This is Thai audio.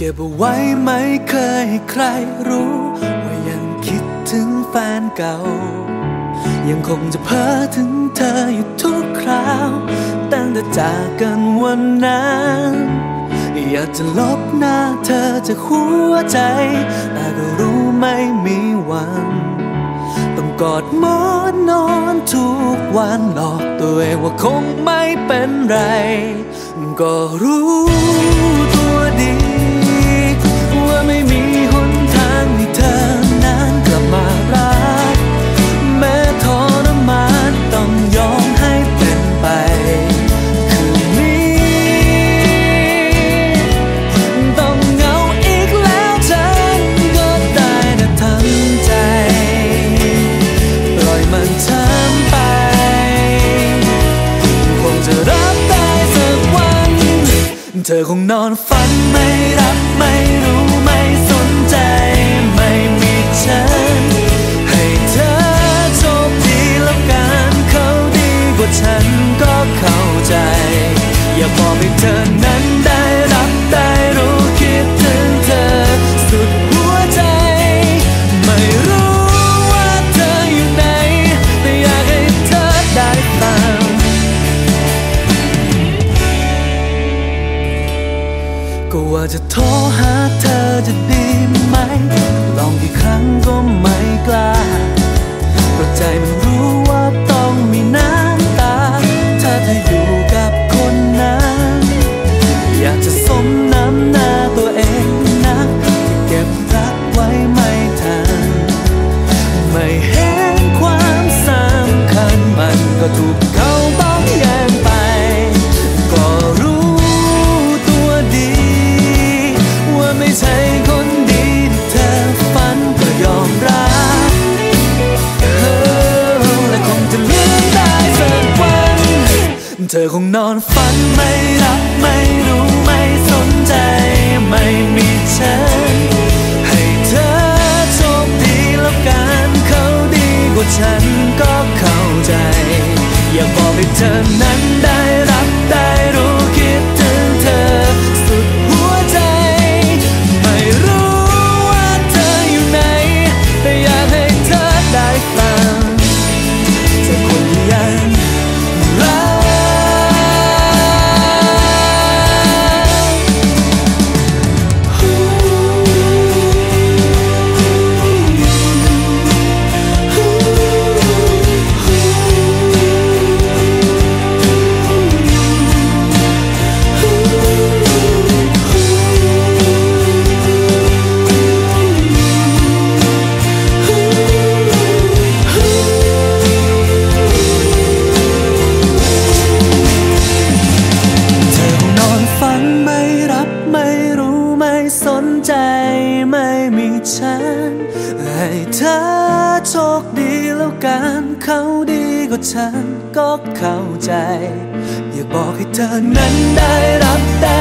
ก็บเอาไว้ไม่เคยให้ใครรู้ ว่ายังคิดถึงแฟนเก่า ยังคงจะเพ้อถึงเธออยู่ทุกคราว ตั้งแต่จากกันวันนั้นอยากจะลบหน้าเธอจากหัวใจ แต่ก็รู้ไม่มีวัน ต้องกอดหมอนนอนทุกวันหลอกตัวเองว่าคงไม่เป็นไร ก็รู้ตัวดี เธอคงนอนฝันไม่รับไม่รู้ ก็ว่าจะโทรหาเธอจะดีไหม ลองกี่ครั้งก็ไม่กล้าเพราะใจมันรู้ว่าต้อง ธอคงนอนฝันไม่รับไม่รู้ไม่สนใจ ไม่มีฉัน ให้เธอโชคดีแล้วกันเขาดีกว่าฉันก็เข้าใจ อยากบอกให้เธอนั้น เธอโชคดีแล้วกันเขาดีกว่าฉันก็เข้าใจ อยากบอกให้เธอนั้นได้รับ